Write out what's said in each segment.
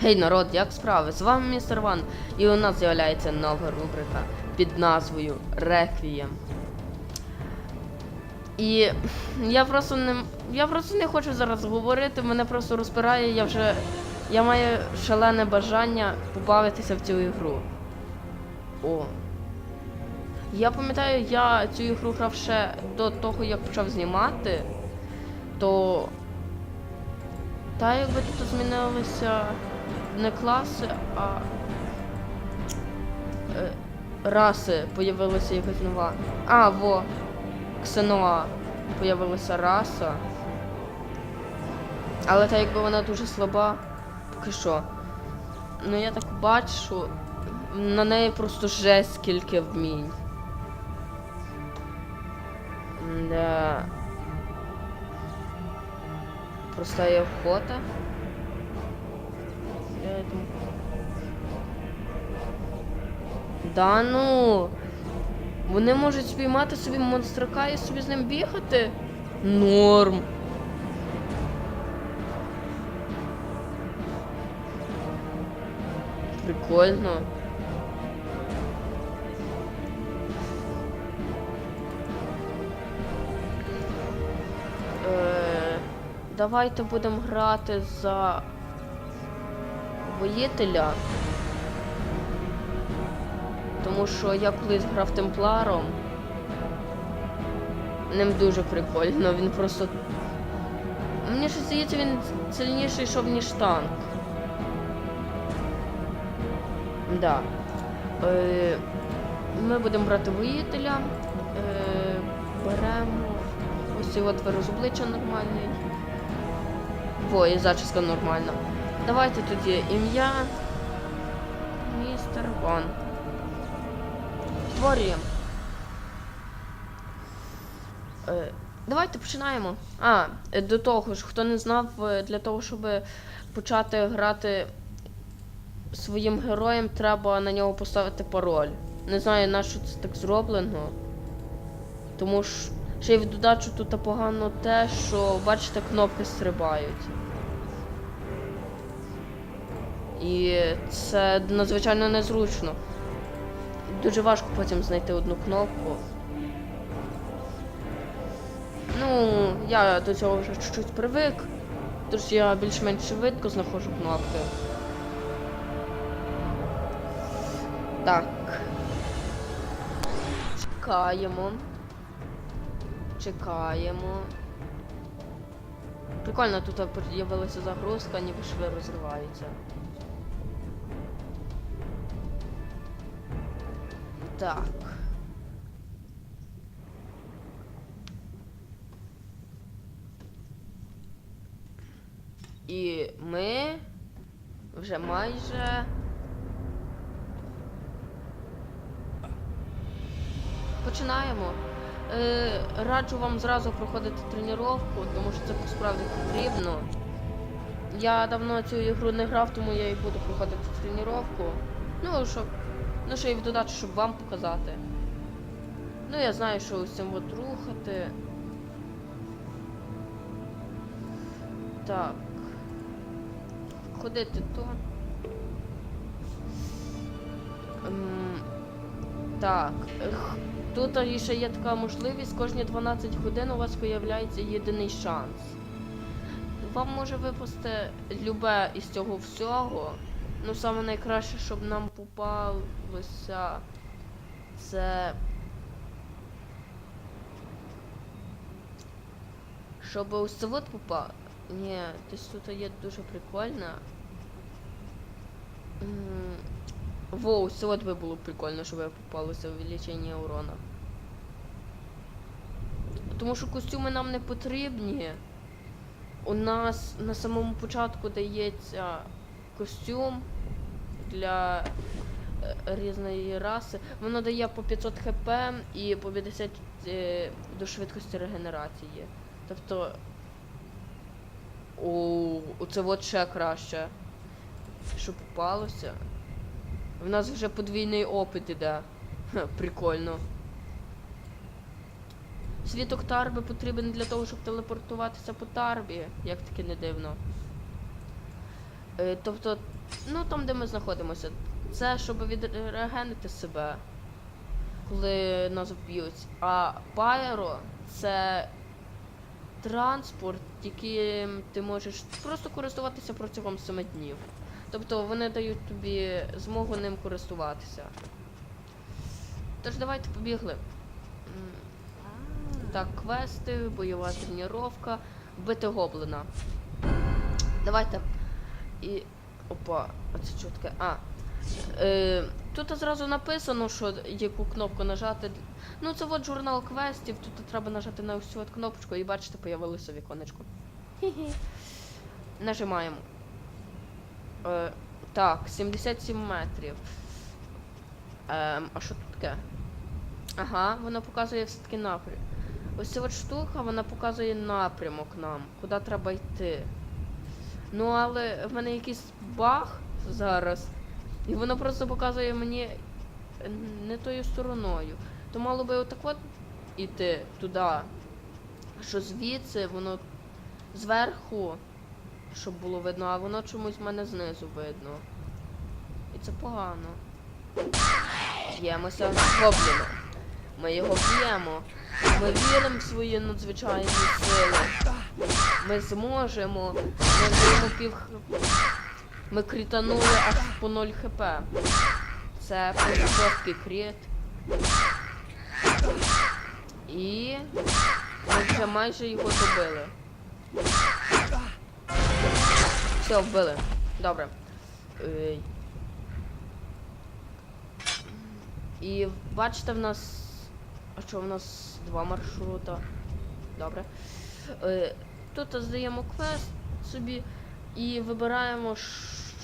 Гей, народ, як справи? З вами містер Ван, і у нас з'являється нова рубрика під назвою Реквієм. І я просто не. Я просто не хочу зараз говорити, мене просто розпирає, я вже. Я маю шалене бажання побавитися в цю ігру. О. Я пам'ятаю, я цю ігру грав ще до того, як почав знімати, то. Та якби тут змінилися не класи, а е, раси появилася якась нова. А, во, Ксеноа появилася раса. Але та якби вона дуже слаба, поки що. Ну я так бачу, на неї просто жесть скільки вмінь. Да. Простая охота. Я. Да ну. Вони можуть спіймати собі монстрака і собі з ним бігати? Норм. Прикольно. Е, давайте будемо грати за воїтеля. Тому що я колись грав темпларом. Ним дуже прикольно, він просто. Мені ж здається, він сильніший йшов, ніж танк. Да. Е, ми будемо брати воїтеля. Е, беремо. Ось от вираз обличчя нормальний. Во, і зачіска нормальна. Давайте тоді ім'я. Містер Ван. Створюємо. Е, давайте починаємо. А, до того ж, хто не знав, е, для того, щоб почати грати своїм героєм, треба на нього поставити пароль. Не знаю, на що це так зроблено. Тому ж ще й в додачу тут погано те, що, бачите, кнопки стрибають. І це надзвичайно незручно. Дуже важко потім знайти одну кнопку. Ну, я до цього вже чуть-чуть привик, тож я більш-менш швидко знаходжу кнопки. Так. Чекаємо. Чекаємо. Прикольно, тут з'явилася загрузка, ніби шви розриваються. Так. І ми вже майже. Починаємо. Е, раджу вам зразу проходити тренування, тому що це справді потрібно. Я давно цю ігру не грав, тому я і буду проходити тренування. Ну, щоб. Ну, ще й в додачу, щоб вам показати. Ну, я знаю, що ось цим от рухати. Так. Ходити то. Ем, так. Тут ще є така можливість, кожні 12 годин у вас появляється єдиний шанс. Вам може випасти любе із цього всього. Ну, саме найкраще, щоб нам попалося, це. Щоб ось це от попав. Ні, десь тут є дуже прикольно. М, Во, ось це от би було прикольно, щоб я попалося увеличення урона. Тому що костюми нам не потрібні. У нас на самому початку дається костюм для е, різної раси. Воно дає по 500 хп і по 50 е, до швидкості регенерації. Тобто. О, оце от ще краще. Що попалося. В нас вже подвійний опит іде. Ха, прикольно. Світок Тарби потрібен для того, щоб телепортуватися по Тарбі, як таки не дивно. Е, тобто, ну там, де ми знаходимося, це щоб відрегенити себе, коли нас вб'ють. А пайро це транспорт, яким ти можеш просто користуватися протягом 7 днів. Тобто вони дають тобі змогу ним користуватися. Тож давайте побігли. Так, квести, бойова тренування, вбити гоблина. Давайте. І. Опа, оце таке? А. Е, тут зразу написано, що яку кнопку нажати. Ну, це от журнал квестів, тут треба нажати на ось цю от кнопочку і бачите, появилося віконечко. Нажимаємо. Е, так, 77 метрів. Ем, а що тут таке? Ага, вона показує все-таки напрям. Ось ця от штука, вона показує напрямок нам, куди треба йти. Ну, але в мене якийсь баг зараз. І воно просто показує мені е, не тою стороною. То мало би отак от іти туди. Що звідси воно зверху, щоб було видно, а воно чомусь в мене знизу видно. І це погано. Б'ємося з гобліном. Ми його б'ємо. Ми віримо в свої надзвичайні сили. Ми зможемо. Ми даємо пів Ми крітанули аж по 0 хп. Це жорсткий кріт. І ми вже майже його добили. Все, вбили. Добре. Е, І бачите, в нас. А що в нас два маршрута? Добре. Е, Тут здаємо квест собі і вибираємо,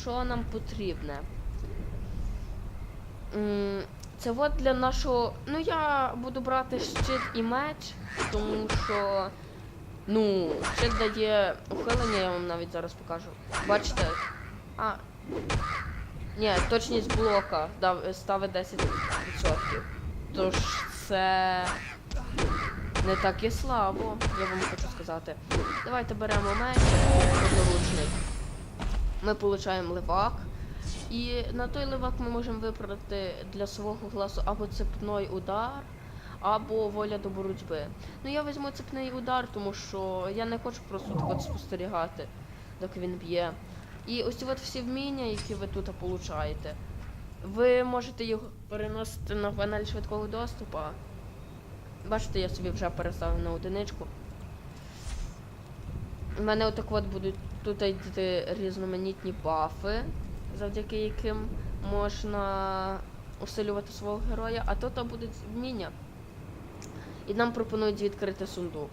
що нам потрібне. Це от для нашого. Ну, я буду брати щит і меч, тому що. Ну, щит дає ухилення, я вам навіть зараз покажу. Бачите? А. Ні, точність блока ставить 10%. Тож це не так і слабо, я вам хочу сказати. Давайте беремо меч одноручний. Ми получаємо левак. І на той левак ми можемо вибрати для свого класу або цепний удар, або воля до боротьби. Ну я візьму цепний удар, тому що я не хочу просто так от спостерігати, доки він б'є. І ось от всі вміння, які ви тут получаєте, ви можете їх переносити на панель швидкого доступу. Бачите, я собі вже переставив на одиничку. У мене отак от будуть тут йти різноманітні бафи, завдяки яким можна усилювати свого героя, а тут будуть вміння. І нам пропонують відкрити сундук.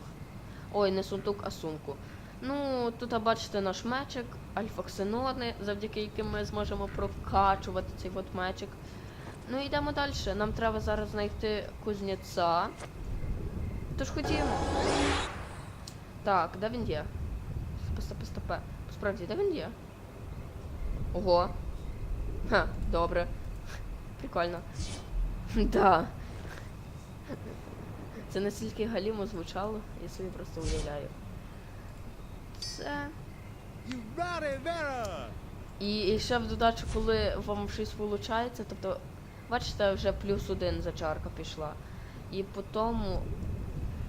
Ой, не сундук, а сумку. Ну, тут бачите наш мечик, альфа-ксенони, завдяки яким ми зможемо прокачувати цей от мечик. Ну йдемо далі. Нам треба зараз знайти кузнєця. Тож ходімо. Так, де він є? Справді, де він є? Ого. Ха, добре. Прикольно. Да. Це настільки галімо звучало, я собі просто уявляю. Це. І, і ще в додачу, коли вам щось виходить, тобто, бачите, вже плюс один зачарка пішла. І по тому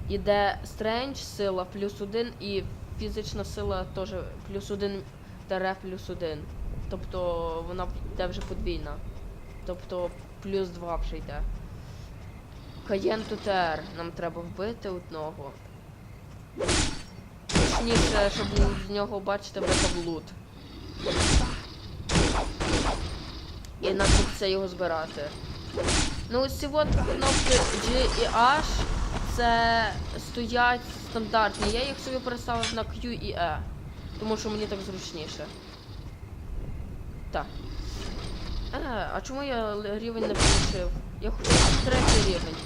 іде стрендж сила плюс один і фізична сила теж плюс один таре плюс один. Тобто вона йде вже подвійна. Тобто плюс два вже йде. Каєн Тутер. Нам треба вбити одного. Точніше, щоб з нього, бачите, випав. І нам це його збирати. Ну ось ці от кнопки G і H це стоять стандартні. Я їх собі переставив на Q і E. Тому що мені так зручніше. Так. Е, а чому я рівень не получив? Я хотів третій рівень.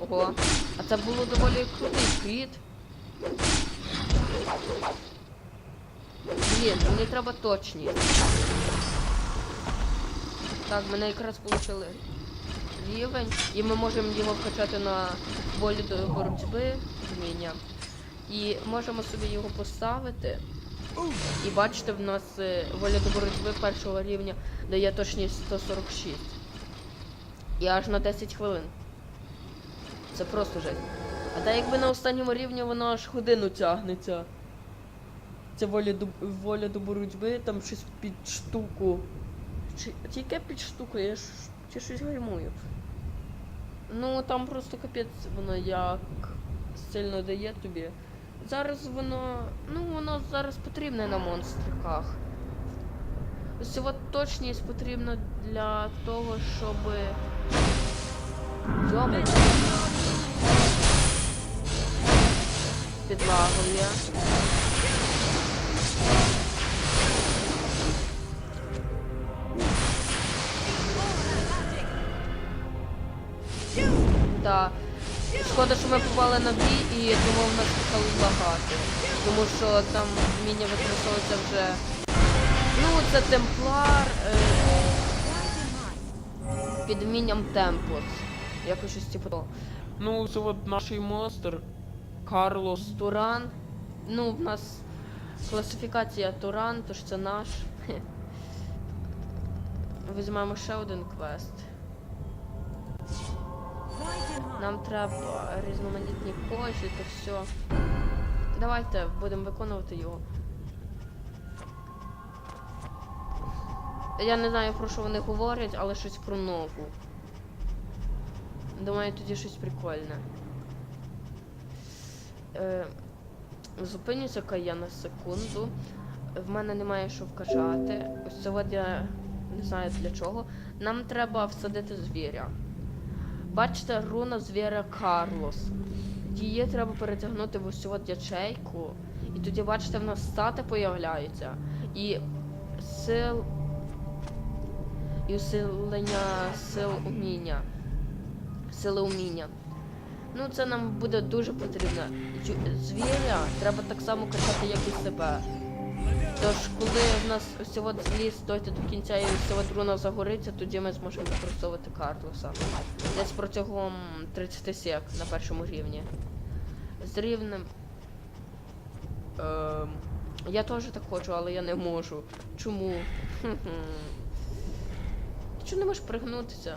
Ого. А це було доволі крутий кріт. Блін, мені треба точність. Так, ми якраз отримали рівень, і ми можемо його вкачати на волі до боротьби вміння. І можемо собі його поставити. І бачите, в нас е, воля до боротьби першого рівня дає точність 146. І аж на 10 хвилин. Це просто жесть. А та якби на останньому рівні вона аж годину тягнеться. Це воля до, воля до боротьби, там щось під штуку. Чи, тільки під штуку, я ж чи щось гаймую. Ну там просто капець воно як сильно дає тобі. Зараз воно. Ну воно зараз потрібне на монстриках. Ось от точність потрібна для того, щоб. Йоми. Підлагує. Шкода, що ми попали на бій і тому в нас стало багато. Тому що там вміння використовується вже. Ну, це темплар е, під вмінням темпус. Якось щось типу того. Ну, це от наш монстр Карлос Туран. Ну, в нас класифікація Туран, тож це наш. Візьмемо ще один квест. Нам треба різноманітні кожі, то все. Давайте будемо виконувати його. Я не знаю про що вони говорять, але щось про нову. Думаю, тоді щось прикольне. Е, зупинюся я на секунду. В мене немає що вкажати. Ось от я не знаю для чого. Нам треба всадити звіря. Бачите, руна звіра Карлос. Її треба перетягнути в цю от ячейку. І тоді, бачите, в нас стати появляються. І сил. І усилення сил уміння. Сили уміння. Ну, це нам буде дуже потрібно. Звіря треба так само качати, як і себе. Тож, коли в нас ось от зліз дойти до кінця і ось от руна загориться, тоді ми зможемо використовувати Карлоса. Десь протягом 30 сек на першому рівні. З рівнем. Ем, я теж так хочу, але я не можу. Чому? Ти чого не можеш пригнутися?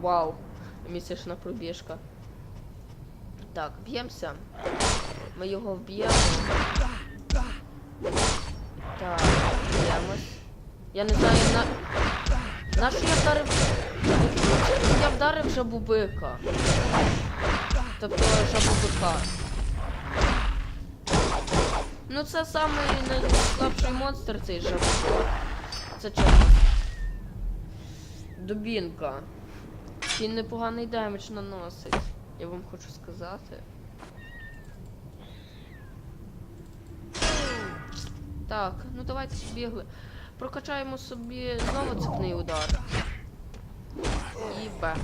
Вау, місячна пробіжка. Так, б'ємося. Ми його вб'ємо. Так, б'ємось. Я не знаю, на. На що я вдарив. Я вдарив жабубика. Тобто жабубика. Ну це самий найслабший монстр цей жабубик. Це чесно. Дубінка. Він непоганий демедж наносить. Я вам хочу сказати. Так, ну давайте збігли. Прокачаємо собі знову цепний удар. І Б.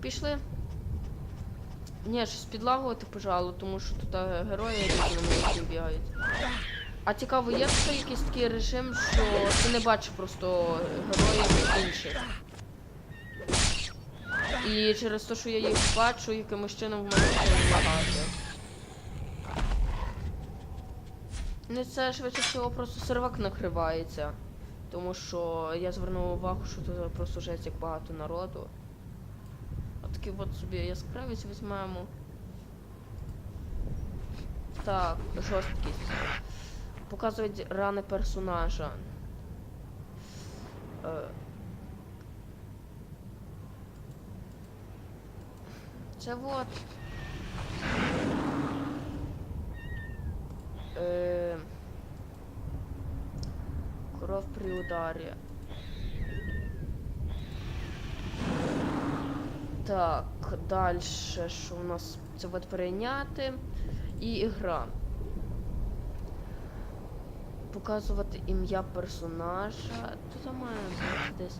Пішли. Ні, щось підлагувати, пожалуй, тому що тут е, герої різноманітні бігають. А цікаво, є тут якийсь такий режим, що ти не бачиш просто героїв інших. І через те, що я їх бачу, якимось чином в мене почали лагати. Ну це швидше всього просто сервак накривається. Тому що я звернув увагу, що тут просто жесть як багато народу. Отакий от собі яскравість візьмемо. Так, жорсткість. Показують рани персонажа. Е, Це вот. Е, при ударі. Так, далі, що у нас це от прийняти і ігра. Показувати ім'я персонажа. Тут має бути десь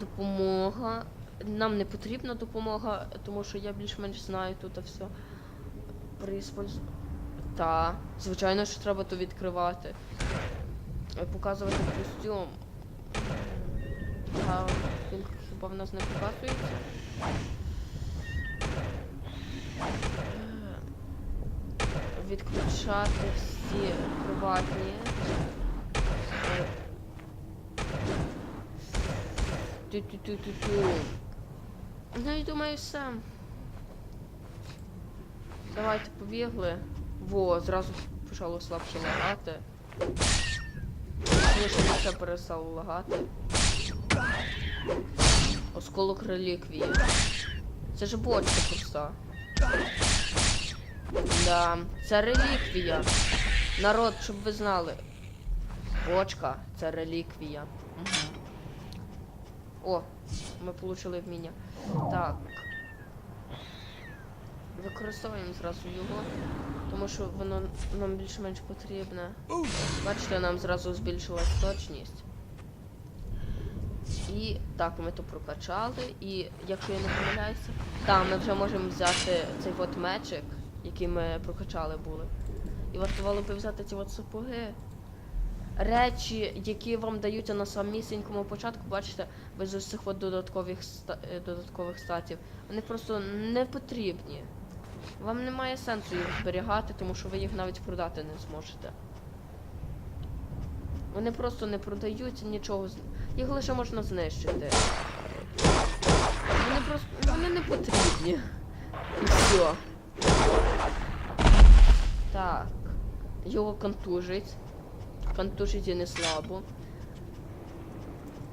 допомога. Нам не потрібна допомога, тому що я більш-менш знаю тут все. При использ- Та, звичайно, що треба то відкривати. Е, Показувати костюм. А він хіба в нас не показується? відключати всі приватні. Тю-тю-тю-тю-тю. Ну і думаю, все. Давайте побігли. Во, зразу почало слабше лагати. Звісно, ще перестало лагати. Осколок реліквії. Це ж бочка просто. Да, це реліквія. Народ, щоб ви знали. Бочка це реліквія. Угу. О, ми отримали вміння. Так. Використовуємо зразу його, тому що воно нам більш-менш потрібне. Бачите, нам зразу збільшилась точність. І так, ми то прокачали. І якщо я не помиляюся, так, ми вже можемо взяти цей от мечик, який ми прокачали були. І вартувало би взяти ці от сапоги. Речі, які вам даються на самісінькому початку, бачите, без цих от додаткових, е, додаткових статів. Вони просто не потрібні. Вам немає сенсу їх зберігати, тому що ви їх навіть продати не зможете. Вони просто не продаються нічого. Їх лише можна знищити. Вони просто. Вони не потрібні. І все. Так. Його контужить. Контужить і не слабо.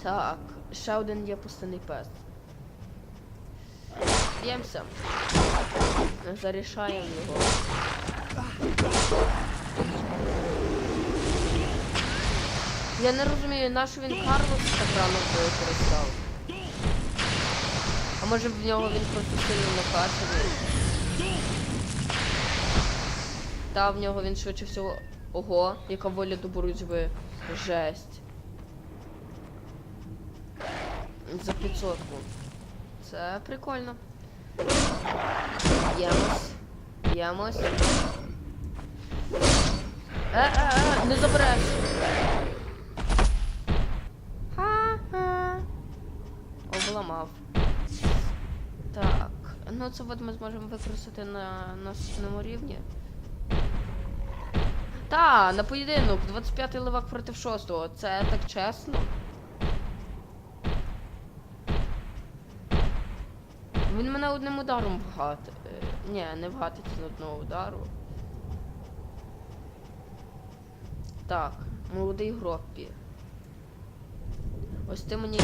Так. Ще один є пустинний пес. Б'ємося. Зарішаємо його. Я не розумію, на що він Карлос так рано використав. А може в нього він просто сильно накачаний. Та в нього він швидше всього. Ого, яка воля до боротьби. Жесть. За 500. Це прикольно. Ємось. Ємось. Е, е, е, не забереш. Ха-ха. Обламав. Так. Ну це от ми зможемо використати на наступному рівні. Та, на поєдинок. 25-й левак проти 6-го. Це так чесно. Він мене одним ударом вгати. Ні, не вгатить з одного удару. Так, молодий гроппі. Ось ти мені.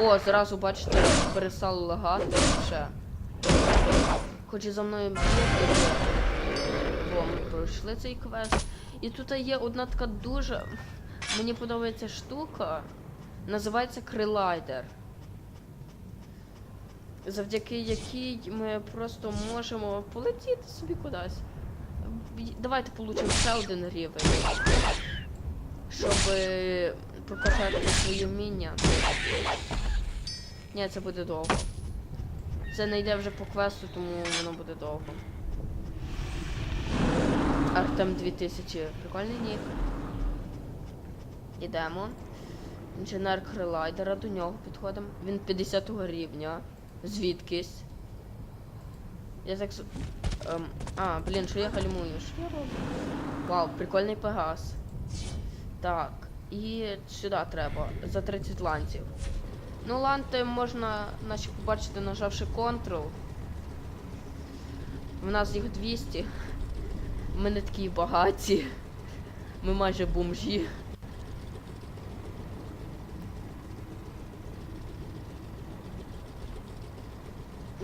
О, зразу бачите, перестало лагати ще. Хоч і за мною бігти. Бо ми пройшли цей квест. І тут є одна така дуже. Мені подобається штука. Називається крилайдер. Завдяки якій ми просто можемо полетіти собі кудись. Давайте получимо ще один рівень. Щоб прокачати свої вміння. Ні, це буде довго. Це не йде вже по квесту, тому воно буде довго. Артем 2000. Прикольний нік. Ідемо. Інженер Крилайдера, до нього підходимо. Він 50 рівня. Звідкись. Я так. Ем, а, блін, що я гальмую? Що я роблю? Вау, прикольний пегас. Так, і сюди треба, за 30 ланців. Ну, ланти можна, наче побачити, нажавши Ctrl. У нас їх 200. Ми не такі багаті. Ми майже бомжі.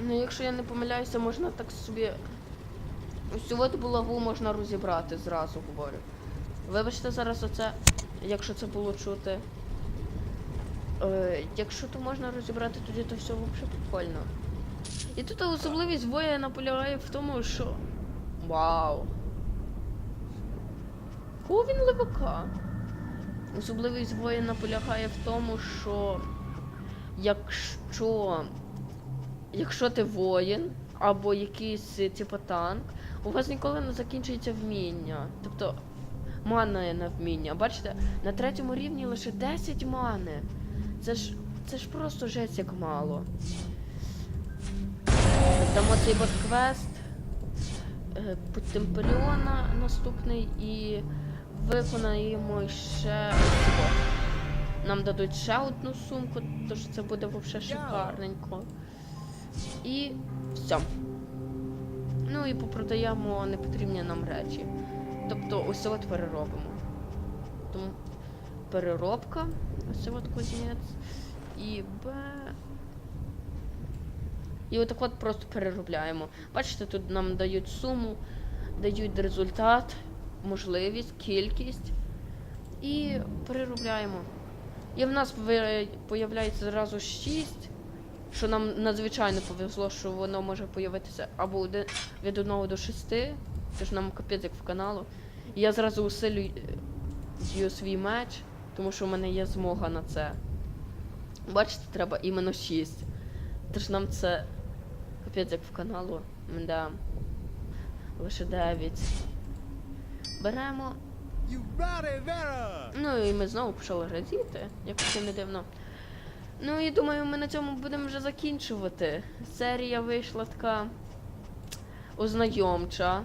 Ну, якщо я не помиляюся, можна так собі. Усю от булаву можна розібрати, зразу говорю. Вибачте зараз оце, якщо це було чути. Е, якщо то можна розібрати, тоді то все взагалі прикольно. І тут особливість воїна полягає в тому, що. Вау! Кого він левака? Особливість воїна полягає в тому, що якщо. Якщо ти воїн або якийсь е, типу танк, у вас ніколи не закінчується вміння. Тобто мана на вміння. Бачите, на третьому рівні лише 10 мани. Це ж це ж просто жесть як мало. Дамо цей бот квест. е, Темперіона наступний і виконаємо ще цього. Нам дадуть ще одну сумку, тож це буде взагалі шикарненько. І все. Ну і попродаємо непотрібні нам речі. Тобто ось от переробимо. Тому переробка, ось от кузнець. І Б. І отак от просто переробляємо. Бачите, тут нам дають суму, дають результат, можливість, кількість. І переробляємо. І в нас появляється зразу 6, що нам надзвичайно повезло, що воно може появитися або один- від 1 до 6, тож нам капець як в каналу. І я зразу усилюю свій меч, тому що в мене є змога на це. Бачите, треба іменно 6. Тож нам це капець як в каналу. Да. Лише 9. Беремо. Ну і ми знову почали радіти, як це не дивно. Ну і думаю, ми на цьому будемо вже закінчувати. Серія вийшла така ознайомча.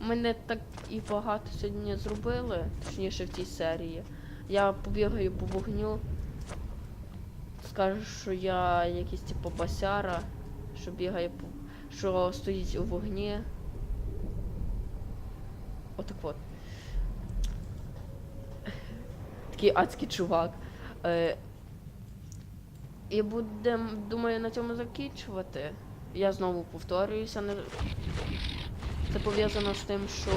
Ми не так і багато сьогодні зробили, точніше в цій серії. Я побігаю по вогню. Скажу, що я якийсь типу басяра, що бігає по. що стоїть у вогні. Отак от. Такий адський чувак. І будемо, думаю, на цьому закінчувати. Я знову повторююся. Не... Це пов'язано з тим, що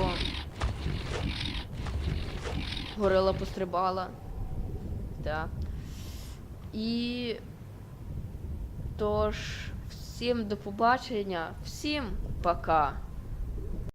горила пострибала. Так. І тож, всім до побачення, всім пока.